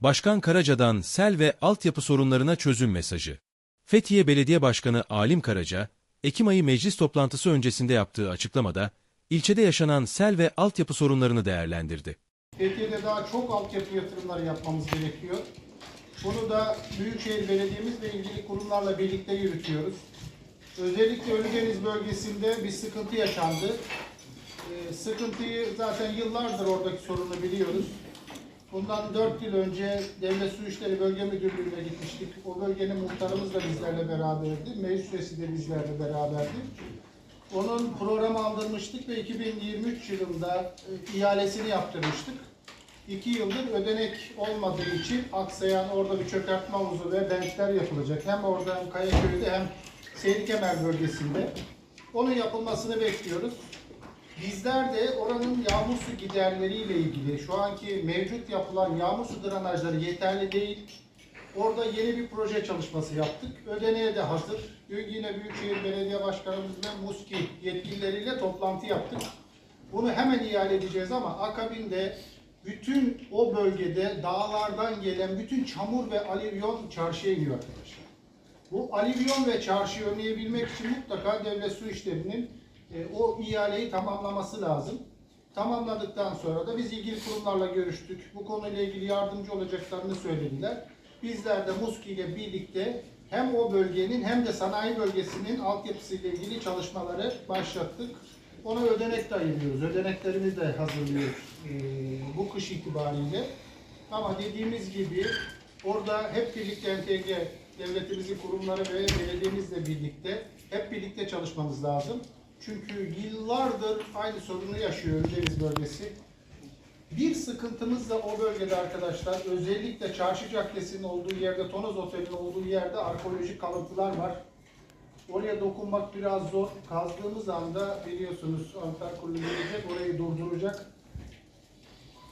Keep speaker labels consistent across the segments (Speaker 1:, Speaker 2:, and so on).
Speaker 1: Başkan Karaca'dan sel ve altyapı sorunlarına çözüm mesajı. Fethiye Belediye Başkanı Alim Karaca, Ekim ayı meclis toplantısı öncesinde yaptığı açıklamada, ilçede yaşanan sel ve altyapı sorunlarını değerlendirdi.
Speaker 2: Fethiye'de daha çok altyapı yatırımları yapmamız gerekiyor. Bunu da Büyükşehir Belediye'miz ve ilgili kurumlarla birlikte yürütüyoruz. Özellikle Ölüdeniz bölgesinde bir sıkıntı yaşandı. Ee, sıkıntıyı zaten yıllardır oradaki sorunu biliyoruz. Bundan 4 yıl önce Devlet Su İşleri Bölge Müdürlüğü'ne gitmiştik. O bölgenin muhtarımız da bizlerle beraberdi. Meclis üyesi de bizlerle beraberdi. Onun programı aldırmıştık ve 2023 yılında e, ihalesini yaptırmıştık. İki yıldır ödenek olmadığı için aksayan orada bir çökertme havuzu ve benchler yapılacak. Hem orada hem Kayaköy'de hem Seyrikemer bölgesinde. Onun yapılmasını bekliyoruz. Bizler de oranın yağmur su giderleriyle ilgili şu anki mevcut yapılan yağmur su drenajları yeterli değil. Orada yeni bir proje çalışması yaptık. Ödeneğe de hazır. Dün yine Büyükşehir Belediye Başkanımız ve MUSKİ yetkilileriyle toplantı yaptık. Bunu hemen ihale edeceğiz ama akabinde bütün o bölgede dağlardan gelen bütün çamur ve alivyon çarşıya iniyor arkadaşlar. Bu alivyon ve çarşıyı önleyebilmek için mutlaka devlet su işlerinin e, o ihaleyi tamamlaması lazım. Tamamladıktan sonra da biz ilgili kurumlarla görüştük. Bu konuyla ilgili yardımcı olacaklarını söylediler. Bizler de MUSKİ ile birlikte hem o bölgenin hem de sanayi bölgesinin altyapısıyla ilgili çalışmaları başlattık. Ona ödenek de ayırıyoruz. Ödeneklerimizi de hazırlıyoruz e, bu kış itibariyle. Ama dediğimiz gibi orada hep birlikte entegre devletimizin kurumları ve belediyemizle birlikte hep birlikte çalışmamız lazım. Çünkü yıllardır aynı sorunu yaşıyor Ölüdeniz bölgesi. Bir sıkıntımız da o bölgede arkadaşlar. Özellikle Çarşı Caddesi'nin olduğu yerde, Tonoz Oteli'nin olduğu yerde arkeolojik kalıntılar var. Oraya dokunmak biraz zor. Kazdığımız anda biliyorsunuz Ankara Kurulu orayı durduracak.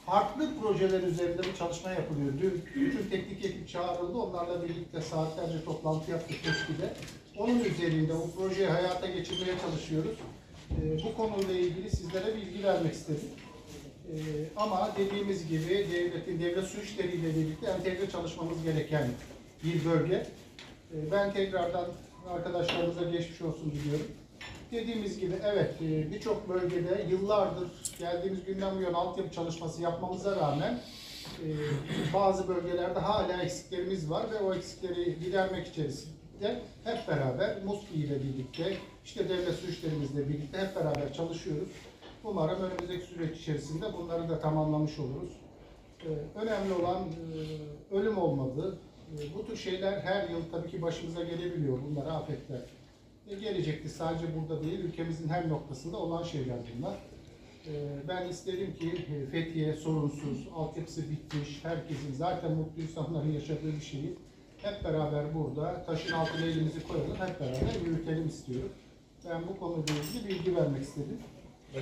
Speaker 2: Farklı projeler üzerinde bir çalışma yapılıyor. Dün bütün teknik ekip çağrıldı. Onlarla birlikte saatlerce toplantı yaptık Keşki'de. Onun üzerinde o projeyi hayata geçirmeye çalışıyoruz. Ee, bu konuyla ilgili sizlere bilgi vermek istedim. Ee, ama dediğimiz gibi devletin devlet su işleriyle birlikte entegre çalışmamız gereken bir bölge. Ee, ben tekrardan arkadaşlarımıza geçmiş olsun diliyorum. Dediğimiz gibi evet e, birçok bölgede yıllardır geldiğimiz günden bu yana altyapı çalışması yapmamıza rağmen e, bazı bölgelerde hala eksiklerimiz var ve o eksikleri gidermek içerisinde hep beraber MUSKİ ile birlikte işte devlet su birlikte hep beraber çalışıyoruz. Umarım önümüzdeki süreç içerisinde bunları da tamamlamış oluruz. Ee, önemli olan e, ölüm olmadı. E, bu tür şeyler her yıl tabii ki başımıza gelebiliyor. Bunlar afetler. E, gelecekti sadece burada değil, ülkemizin her noktasında olan şeyler bunlar. E, ben isterim ki e, Fethiye sorunsuz, altyapısı bitmiş, herkesin zaten mutlu insanların yaşadığı bir şeyi hep beraber burada taşın altına elimizi koyalım, hep beraber yürütelim istiyorum. Ben bu konuyla ilgili bilgi vermek istedim.